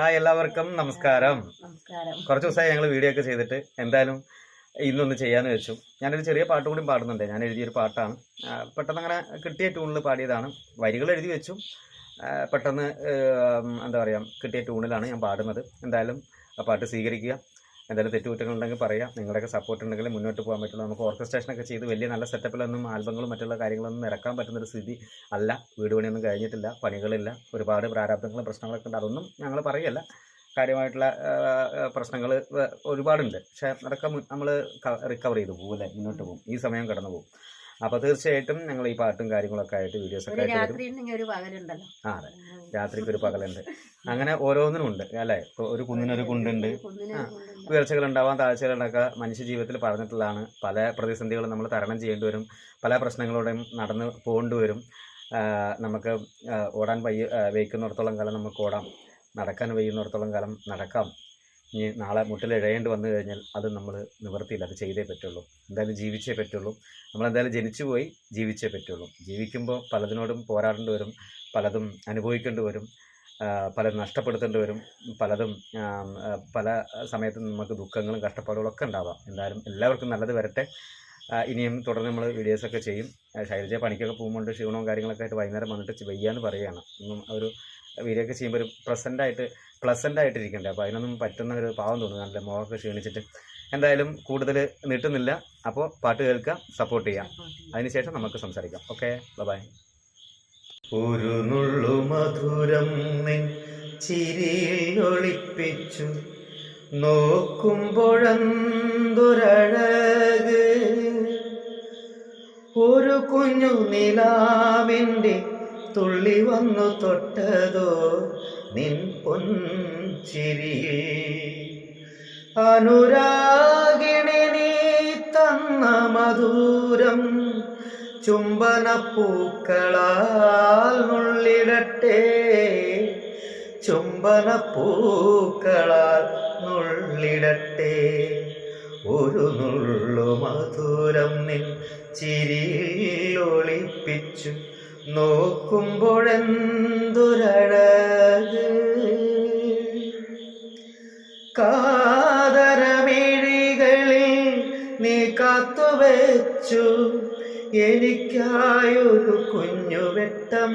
ആ എല്ലാവർക്കും നമസ്കാരം. നമസ്കാരം. കുറച്ച് ദിവസമായി ഞങ്ങൾ വീഡിയോ ഒക്കെ ചെയ്തിട്ട് എന്തായാലും ഇന്നൊന്ന് ചെയ്യാന്ന് വെച്ചു. ഞാനൊരു ചെറിയ പാട്ട് കൂടി പാടുന്നുണ്ട്. ഞാൻ എഴുതിയൊരു പാട്ടാണ്. പെട്ടെന്ന് അങ്ങനെ കിട്ടിയ ട്യൂണിൽ പാടിയതാണ്. വരികൾ എഴുതി വെച്ചു. പെട്ടെന്ന് എന്താ പറയുക കിട്ടിയ ട്യൂണിലാണ് ഞാൻ പാടുന്നത്. എന്തായാലും ആ പാട്ട് സ്വീകരിക്കുക. എന്തായാലും തെറ്റുകുറ്റങ്ങളുണ്ടെങ്കിൽ പറയാം. നിങ്ങളുടെയൊക്കെ സപ്പോർട്ട് ഉണ്ടെങ്കിൽ മുന്നോട്ട് പോകാൻ പറ്റുള്ളൂ. നമുക്ക് ഓർക്കസ്ട്രേഷനൊക്കെ ചെയ്ത് വലിയ നല്ല സെറ്റപ്പിലൊന്നും ആൽബങ്ങളും മറ്റുള്ള കാര്യങ്ങളൊന്നും ഇറക്കാൻ പറ്റുന്നൊരു സ്ഥിതി അല്ല. വീട് പണിയൊന്നും കഴിഞ്ഞിട്ടില്ല. പണികളില്ല. ഒരുപാട് പ്രാരാബ്ദങ്ങളും പ്രശ്നങ്ങളൊക്കെ ഉണ്ട്. അതൊന്നും ഞങ്ങൾ പറയല്ല. കാര്യമായിട്ടുള്ള പ്രശ്നങ്ങൾ ഒരുപാടുണ്ട്. പക്ഷേ അതൊക്കെ നമ്മൾ റിക്കവർ ചെയ്തു പോകും അല്ലേ? മുന്നോട്ട് പോകും ഈ സമയം കടന്നു പോകും അപ്പോൾ തീർച്ചയായിട്ടും ഞങ്ങൾ ഈ പാട്ടും കാര്യങ്ങളൊക്കെ ആയിട്ട് വീഡിയോസ് ഒക്കെ ആയിട്ട് ആ അതെ. രാത്രിക്ക് ഒരു പകലുണ്ട്. അങ്ങനെ ഓരോന്നിനും ഉണ്ട് അല്ലേ ഒരു കുന്നിനൊരു കുണ്ടുണ്ട്. ഉയർച്ചകൾ ഉണ്ടാവാം താഴ്ചകളുണ്ടൊക്കെ മനുഷ്യ ജീവിതത്തിൽ പറഞ്ഞിട്ടുള്ളതാണ് പല പ്രതിസന്ധികളും നമ്മൾ തരണം ചെയ്യേണ്ടി വരും. പല പ്രശ്നങ്ങളോടെയും നടന്ന് പോകേണ്ടി വരും. നമുക്ക് ഓടാൻ വയ്യ വയ്ക്കുന്നിടത്തോളം കാലം നമുക്ക് ഓടാം. നടക്കാൻ വയ്യുന്നിടത്തോളം കാലം നടക്കാം. ഇനി നാളെ മുട്ടിൽ ഇഴയേണ്ടി വന്നു കഴിഞ്ഞാൽ അത് നമ്മൾ നിവർത്തിയില്ല അത് ചെയ്തേ പറ്റുള്ളൂ. എന്തായാലും ജീവിച്ചേ പറ്റുള്ളൂ. നമ്മളെന്തായാലും ജനിച്ചു പോയി ജീവിച്ചേ പറ്റുള്ളൂ. ജീവിക്കുമ്പോൾ പലതിനോടും പോരാടേണ്ടി വരും പലതും അനുഭവിക്കേണ്ടി വരും പല നഷ്ടപ്പെടുത്തേണ്ടി വരും പലതും പല സമയത്തും നമുക്ക് ദുഃഖങ്ങളും കഷ്ടപ്പാടുകളും ഒക്കെ ഉണ്ടാവാം. എന്തായാലും എല്ലാവർക്കും നല്ലത് വരട്ടെ. ഇനിയും തുടർന്ന് നമ്മൾ വീഡിയോസൊക്കെ ചെയ്യും. ശൈലജ പണിക്കൊക്കെ പോകുമ്പോൾ ക്ഷീണവും കാര്യങ്ങളൊക്കെ ആയിട്ട് വൈകുന്നേരം വന്നിട്ട് വയ്യാന്ന് പറയുകയാണ്. ഒന്നും ഒരു വീഡിയോ ഒക്കെ ചെയ്യുമ്പോൾ ഒരു പ്രസന്റ് ആയിട്ട് പ്ലസന്റ് ആയിട്ടിരിക്കണ്ടേ? അപ്പോൾ അതിനൊന്നും പറ്റുന്ന ഒരു പാവം തോന്നുന്നു. നല്ല മുഖമൊക്കെ ക്ഷീണിച്ചിട്ട്. എന്തായാലും കൂടുതൽ നീട്ടുന്നില്ല. അപ്പോൾ പാട്ട് കേൾക്കാം സപ്പോർട്ട് ചെയ്യാം. അതിനുശേഷം നമുക്ക് സംസാരിക്കാം. ഓക്കെ ബൈ ഒരു നുള്ളു മധുരം ചിരിയിൽ ഒളിപ്പിച്ചു നോക്കുമ്പോഴന്തൊരഴക്. ഒരു കുഞ്ഞു നിലാവിന്റെ തുള്ളി വന്നു തൊട്ടതോ നിൻ പൊൻചിരിയിൽ അനുരാഗിണി നീ തന്ന മധുരം ചുംബനപ്പൂക്കളാൽ നുള്ളിടട്ടെ. ചുംബനപ്പൂക്കളാൽ നുള്ളിടട്ടെ. ഒരു നുള്ളു മധുരം നിൻ ചിരിയിൽ ഒളിപ്പിച്ചു. നോക്കുമ്പോഴെന്തൊരഴക്? കാതരമിഴികളിൽ നീ കാത്തുവെച്ചു. എനിക്കായൊരു കുഞ്ഞുവെട്ടം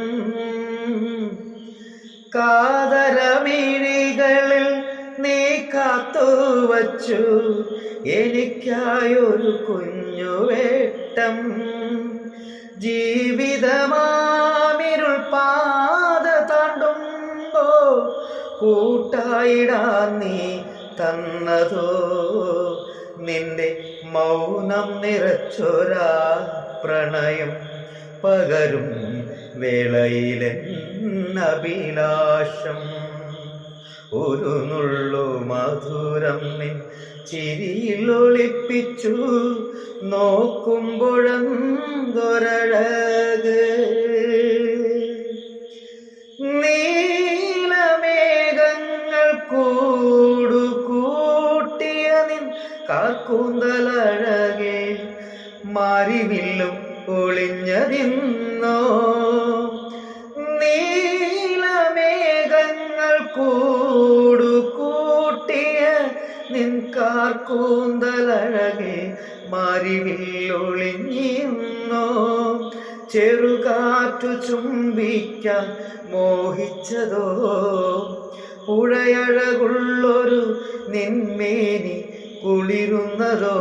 കാതരമിഴികളിൽ നീ കാത്തുവച്ചു. എനിക്കായൊരു കുഞ്ഞുവെട്ടം ജീവിതമാമിരുൾ കൂട്ടായിടാൻ നീ തന്നതോ? നിന്റെ മൗനം നിറച്ചൊരാ പ്രണയം പകരും വേളയിലെന്നഭിലാഷം ഒരു നുള്ളു മധുരം നിൻ ചിരിയിൽ ഒളിപ്പിച്ചു. നോക്കുമ്പോഴന്തൊരഴക് ഒളിഞ്ഞതിന്നോ നീലമേഘങ്ങൾ കൂടുകൂട്ടിയ നിൻകാർ നിൻ കാർക്കൂന്തലഴകെ മാറിവില്ലൊളിഞ്ഞിന്നോ ചെറുകാറ്റു ചുംബിക്കാൻ മോഹിച്ചതോ? പുഴയഴകുള്ളൊരു നിന്മേനി കുളിരുന്നതോ?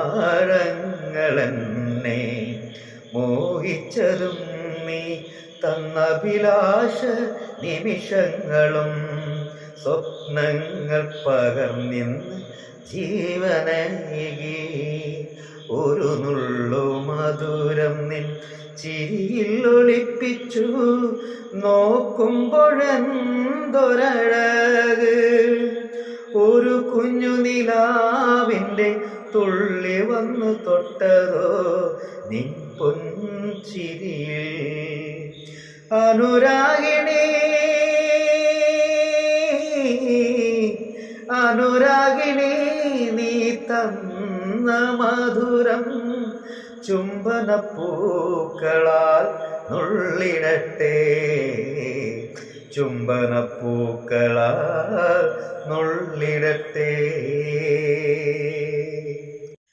ആഴങ്ങളെന്നെ മോഹിച്ചതും നീ തന്നഭിലാഷ നിമിഷങ്ങളും സ്വപ്നങ്ങൾ പകർന്നിന്ന് ജീവനകി ഒരു നുള്ളു മധുരം നിൻ ചിരിയിൽ ഒളിപ്പിച്ചു. നോക്കുമ്പോഴെന്തൊരഴക്. ഒരു കുഞ്ഞു നിലാവിന്റെ തുള്ളി വന്നു തൊട്ടതോ നിൻ പൊൻചിരിയിൽ അനുരാഗിണി. അനുരാഗിണി നീ തന്ന മധുരം ചുംബനപ്പൂക്കളാൽ നുള്ളിടട്ടെ. ചുംബനപ്പൂക്കളാ നുള്ളിടട്ടെ.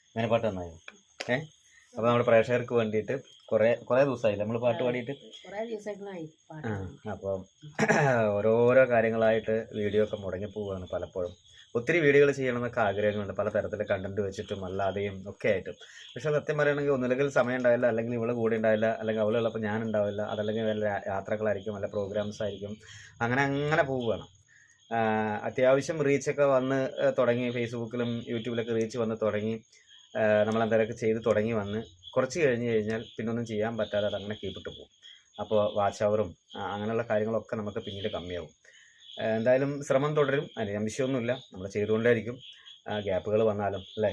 അങ്ങനെ പാട്ട് നന്നായി. ഏ? അപ്പോൾ നമ്മുടെ പ്രേക്ഷകർക്ക് വേണ്ടിയിട്ട് കുറേ കുറേ ദിവസമായി നമ്മൾ പാട്ട് പാടിയിട്ട്. അപ്പോൾ ഓരോരോ കാര്യങ്ങളായിട്ട് വീഡിയോ ഒക്കെ മുടങ്ങി പോവുകയാണ് പലപ്പോഴും. ഒത്തിരി വീഡിയോകൾ ചെയ്യണമെന്നൊക്കെ ആഗ്രഹങ്ങളുണ്ട്. പല തരത്തിലെ കണ്ടന്റ് വെച്ചിട്ടും അല്ലാതെയും ഒക്കെ ആയിട്ടും. പക്ഷെ സത്യം പറയുകയാണെങ്കിൽ ഒന്നുമില്ലെങ്കിൽ സമയം ഉണ്ടാവില്ല അല്ലെങ്കിൽ ഇവൾ കൂടെ ഉണ്ടാവില്ല അല്ലെങ്കിൽ അവളുള്ളപ്പോൾ ഞാൻ ഉണ്ടാവില്ല അതല്ലെങ്കിൽ വല്ല യാത്രകളായിരിക്കും വല്ല പ്രോഗ്രാംസ് ആയിരിക്കും. അങ്ങനെ അങ്ങനെ പോവുകയാണ്. അത്യാവശ്യം റീച്ചൊക്കെ വന്ന് തുടങ്ങി. ഫേസ്ബുക്കിലും യൂട്യൂബിലൊക്കെ റീച്ച് വന്ന് തുടങ്ങി. നമ്മൾ എന്തെങ്കിലുമൊക്കെ ചെയ്ത് തുടങ്ങി വന്ന് കുറച്ച് കഴിഞ്ഞ് കഴിഞ്ഞാൽ പിന്നൊന്നും ചെയ്യാൻ പറ്റാതെ അത് അങ്ങനെ കീപ്പിട്ട് പോകും. അപ്പോൾ വാച്ച് അവറും അങ്ങനെയുള്ള കാര്യങ്ങളൊക്കെ നമുക്ക് പിന്നീട് കമ്മിയാവും. എന്തായാലും ശ്രമം തുടരും. അതിന് സംശയമൊന്നുമില്ല. നമ്മൾ ചെയ്തുകൊണ്ടേയിരിക്കും. ഗ്യാപ്പുകൾ വന്നാലും അല്ലേ?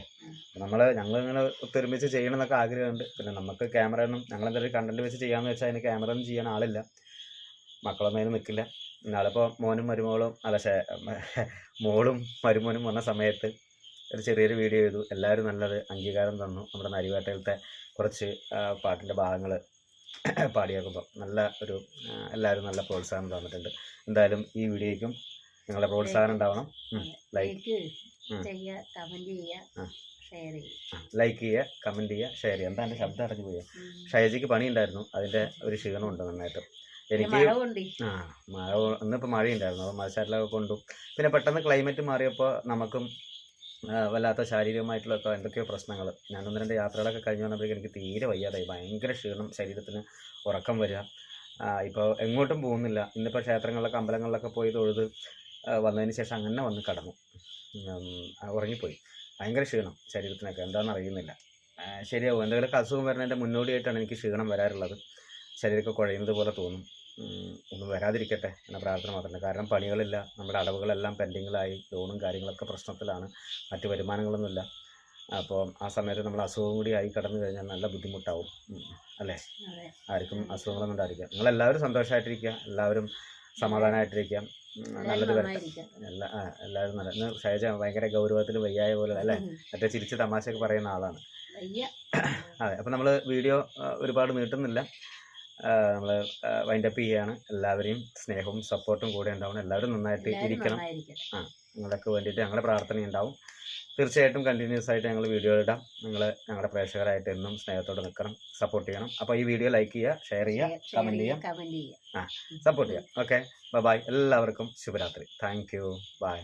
നമ്മൾ ഞങ്ങൾ ഇങ്ങനെ ഒത്തൊരുമിച്ച് ചെയ്യണം എന്നൊക്കെ ആഗ്രഹമുണ്ട്. പിന്നെ നമുക്ക് ക്യാമറ ഒന്നും ഞങ്ങൾ എന്തെങ്കിലും കണ്ടന്റ് വെച്ച് ചെയ്യാമെന്ന് വെച്ചാൽ അതിന് ക്യാമറ ഒന്നും ചെയ്യാൻ ആളില്ല. മക്കളൊന്നും അതിന് നിൽക്കില്ല എന്നാളിപ്പോൾ മോനും മരുമോളും അല്ല മോളും മരുമോനും വന്ന സമയത്ത് ഒരു ചെറിയൊരു വീഡിയോ ചെയ്തു. എല്ലാവരും നല്ലത് അംഗീകാരം തന്നു. നമ്മുടെ നരിവേട്ടയിലത്തെ കുറച്ച് പാട്ടിന്റെ ഭാഗങ്ങൾ പാടിയേക്കുമ്പോൾ നല്ല ഒരു എല്ലാവരും നല്ല പ്രോത്സാഹനം തന്നിട്ടുണ്ട്. എന്തായാലും ഈ വീഡിയോയ്ക്കും നിങ്ങളുടെ പ്രോത്സാഹനം ഉണ്ടാവണം. Like like. ചെയ്യുക കമന്റ് ചെയ്യുക ഷെയർ ചെയ്യുക. ലൈക്ക് ചെയ്യുക കമന്റ് ചെയ്യുക ഷെയർ ചെയ്യുക. എന്താ എന്റെ ശബ്ദം അടഞ്ഞു പോയി? ഷൈജിക്ക് പണി പണിയുണ്ടായിരുന്നു. അതിന്റെ ഒരു ക്ഷീണമുണ്ട് നന്നായിട്ട്. എനിക്ക് ആ മഴ ഇന്നിപ്പോൾ മഴയുണ്ടായിരുന്നു. അപ്പോൾ മഴച്ചാറ്റിലൊക്കെ കൊണ്ടു. പിന്നെ പെട്ടെന്ന് ക്ലൈമറ്റ് മാറിയപ്പോൾ നമുക്കും വല്ലാത്ത ശാരീരികമായിട്ടുള്ള എന്തൊക്കെയോ പ്രശ്നങ്ങൾ. ഞാൻ ഒന്ന് രണ്ട് യാത്രകളൊക്കെ കഴിഞ്ഞ് വന്നപ്പോഴേക്കും എനിക്ക് തീരെ വയ്യാതായി. ഭയങ്കര ക്ഷീണം ശരീരത്തിന് ഉറക്കം വരിക. ഇപ്പോൾ എങ്ങോട്ടും പോകുന്നില്ല. ഇന്നിപ്പോൾ ക്ഷേത്രങ്ങളിലൊക്കെ അമ്പലങ്ങളിലൊക്കെ പോയി തൊഴുത് വന്നതിന് ശേഷം അങ്ങനെ വന്ന് കടന്നു. ഉറങ്ങിപ്പോയി. ഭയങ്കര ക്ഷീണം ശരീരത്തിനൊക്കെ. എന്താണെന്ന് അറിയുന്നില്ല. ശരിയാവും. എന്തെങ്കിലുമൊക്കെ അസുഖം വരുന്നതിന്റെ മുന്നോടിയായിട്ടാണ് എനിക്ക് ക്ഷീണം വരാറുള്ളത്. ശരീരമൊക്കെ കുഴയുന്നത് പോലെ തോന്നും. ഒന്നും വരാതിരിക്കട്ടെ എന്ന പ്രാർത്ഥന മാത്രമല്ല കാരണം പണികളില്ല നമ്മുടെ അടവുകളെല്ലാം പെൻഡിങ്ങിലായി ലോണും കാര്യങ്ങളൊക്കെ പ്രശ്നത്തിലാണ് മറ്റ് വരുമാനങ്ങളൊന്നുമില്ല. അപ്പോൾ ആ സമയത്ത് നമ്മൾ അസുഖം കൂടി ആയി കടന്നു കഴിഞ്ഞാൽ നല്ല ബുദ്ധിമുട്ടാവും. അല്ലേ? ആർക്കും അസുഖങ്ങളൊന്നും ഉണ്ടായിരിക്കുക നിങ്ങളെല്ലാവരും സന്തോഷമായിട്ടിരിക്കുക എല്ലാവരും സമാധാനമായിട്ടിരിക്കുക ഉം, നല്ലത് എല്ലാവരും വരട്ടെ എല്ലാ എല്ലാവരും നല്ല ഇന്ന് ഷൈജ ഭയങ്കര ഗൗരവത്തിൽ വയ്യായ പോലെ അല്ലേ. മറ്റേ ചിരിച്ച് തമാശയൊക്കെ പറയുന്ന ആളാണ്. അതെ അപ്പോൾ നമ്മൾ വീഡിയോ ഒരുപാട് നീട്ടുന്നില്ല. നമ്മൾ വൈൻഡപ്പ് ചെയ്യുകയാണ് എല്ലാവരെയും സ്നേഹവും സപ്പോർട്ടും കൂടെ ഉണ്ടാവണം. എല്ലാവരും നന്നായിട്ട് ഇരിക്കണം. ആ നിങ്ങളൊക്കെ വേണ്ടിയിട്ട് ഞങ്ങളുടെ പ്രാർത്ഥന ഉണ്ടാവും. തീർച്ചയായിട്ടും കണ്ടിന്യൂസ് ആയിട്ട് ഞങ്ങൾ വീഡിയോ ഇടാം. നിങ്ങൾ ഞങ്ങളുടെ പ്രേക്ഷകരായിട്ട് എന്നും സ്നേഹത്തോടെ നിൽക്കണം. സപ്പോർട്ട് ചെയ്യണം. അപ്പോൾ ഈ വീഡിയോ ലൈക്ക് ചെയ്യുക ഷെയർ ചെയ്യുക കമന്റ് ചെയ്യുക ആ സപ്പോർട്ട് ചെയ്യുക. ഓക്കെ ബൈ എല്ലാവർക്കും ശുഭരാത്രി. Thank you by